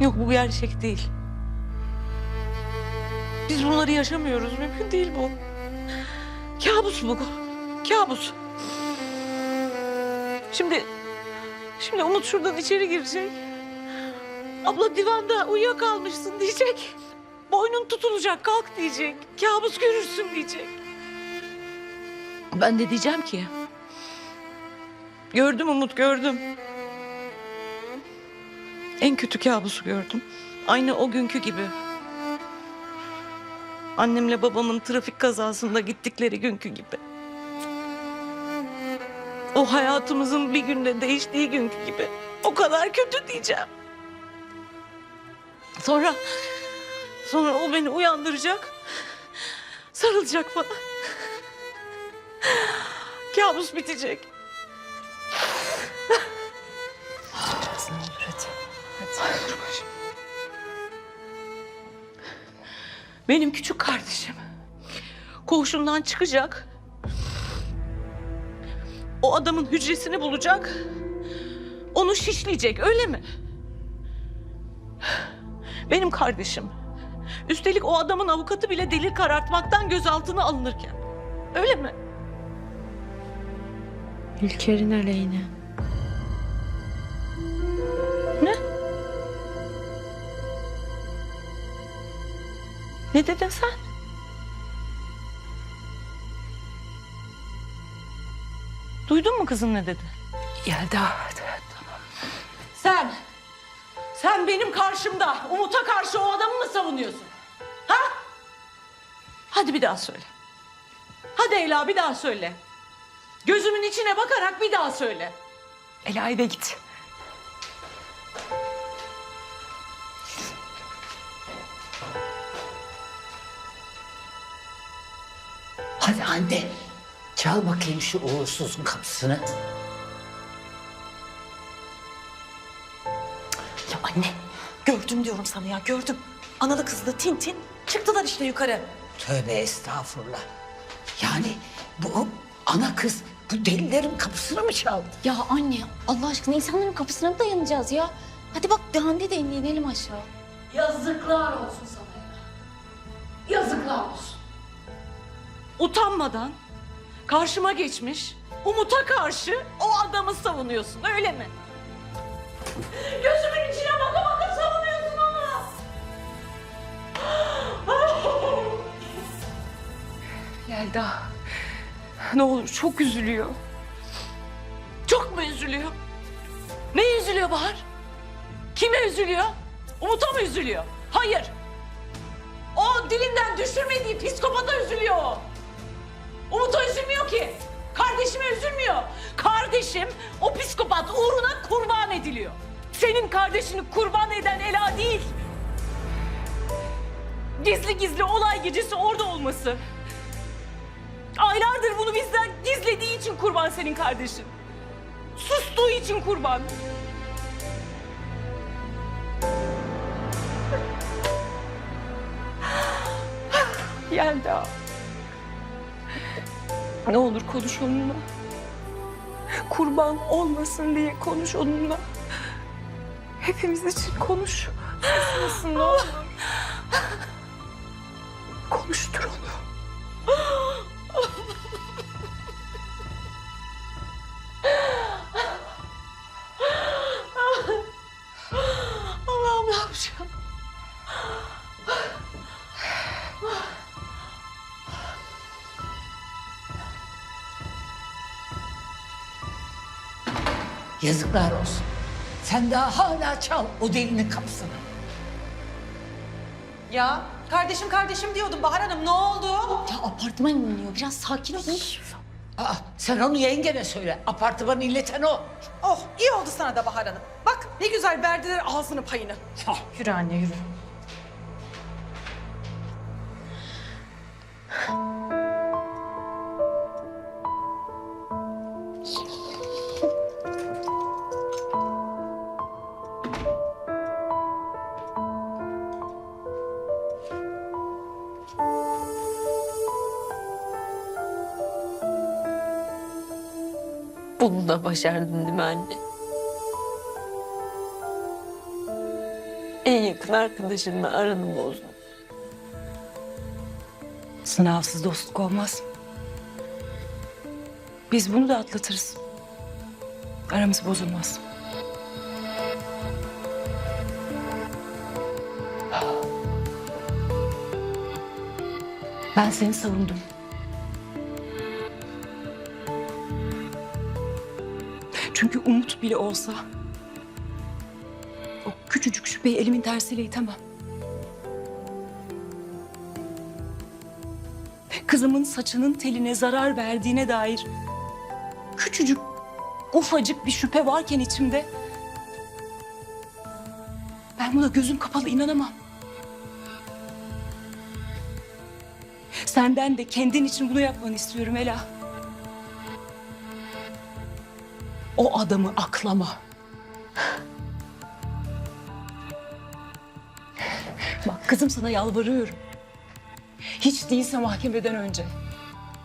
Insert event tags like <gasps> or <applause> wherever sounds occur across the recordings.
Yok bu gerçek değil. Biz bunları yaşamıyoruz. Mümkün değil bu. Kabus bu. Kabus. Şimdi şimdi Umut şuradan içeri girecek. Abla divanda uyuyakalmışsın diyecek. Boynun tutulacak kalk diyecek. Kabus görürsün diyecek. Ben de diyeceğim ki gördüm Umut gördüm. En kötü kabusu gördüm. Aynı o günkü gibi. Annemle babamın trafik kazasında gittikleri günkü gibi. O hayatımızın bir günde değiştiği günkü gibi. O kadar kötü diyeceğim. Sonra sonra o beni uyandıracak. Sarılacak bana. Kabus bitecek. Hadi. Benim küçük kardeşim koğuşundan çıkacak. O adamın hücresini bulacak. Onu şişleyecek öyle mi? Benim kardeşim. Üstelik o adamın avukatı bile delil karartmaktan gözaltına alınırken. Öyle mi? Ülker'in aleyhine. Ne dedin sen? Duydun mu kızım ne dedi? Yelda. Sen, sen benim karşımda Umut'a karşı o adamı mı savunuyorsun? Ha? Hadi bir daha söyle. Hadi Ela bir daha söyle. Gözümün içine bakarak bir daha söyle. Ela eve git. Hadi anne. Çal bakayım şu uğursuzun kapısını. Ya anne gördüm diyorum sana ya gördüm. Analı kızlı Tintin çıktılar işte yukarı. Tövbe estağfurullah. Yani bu ana kız bu delilerin kapısını mı çaldı? Ya anne Allah aşkına insanların kapısına mı dayanacağız ya? Hadi bak hande de inelim aşağı. Yazıklar olsun sana Utanmadan karşıma geçmiş Umut'a karşı o adamı savunuyorsun öyle mi? Gözümün içine baka baka savunuyorsun onu. <gasps> Yelda. Ne olur çok üzülüyor. Çok mu üzülüyor? Ne üzülüyor Bahar? Kime üzülüyor? Umut'a mı üzülüyor? Hayır. O dilinden düşürmediği psikopata üzülüyor. Umut'a üzülmüyor ki. Kardeşime üzülmüyor. Kardeşim o psikopat uğruna kurban ediliyor. Senin kardeşini kurban eden Ela değil. Gizli gizli olay gecesi orada olması. Aylardır bunu bizden gizlediği için kurban senin kardeşin. Sustuğu için kurban. <sighs> Yelda. Ne olur konuş onunla. Kurban olmasın diye konuş onunla. Hepimiz için konuş. Susmasın ne olur. Konuştur Yazıklar olsun. Sen daha hala çal o delinin kapısını. Ya kardeşim kardeşim diyordum Bahar Hanım ne oldu? Ya apartman inliyor biraz sakin ol. Aa, sen onu yengene söyle. Apartmanı illeten o. Oh iyi oldu sana da Bahar Hanım. Bak ne güzel verdiler ağzını payını. Yürü anne yürü. Bunu da başardın değil mi anne? En yakın arkadaşınla aranı bozdun. Sınavsız dostluk olmaz. Biz bunu da atlatırız. Aramız bozulmaz. Ben seni savundum. Çünkü umut bile olsa o küçücük şüpheyi elimin tersiyle itemem. Kızımın saçının teline zarar verdiğine dair küçücük, ufacık bir şüphe varken içimde ben buna gözüm kapalı inanamam. Senden de kendin için bunu yapmanı istiyorum Ela. O adamı aklama. Bak kızım sana yalvarıyorum. Hiç değilse mahkemeden önce.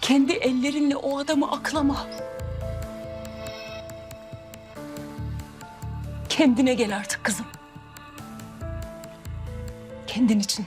Kendi ellerinle o adamı aklama. Kendine gel artık kızım. Kendin için.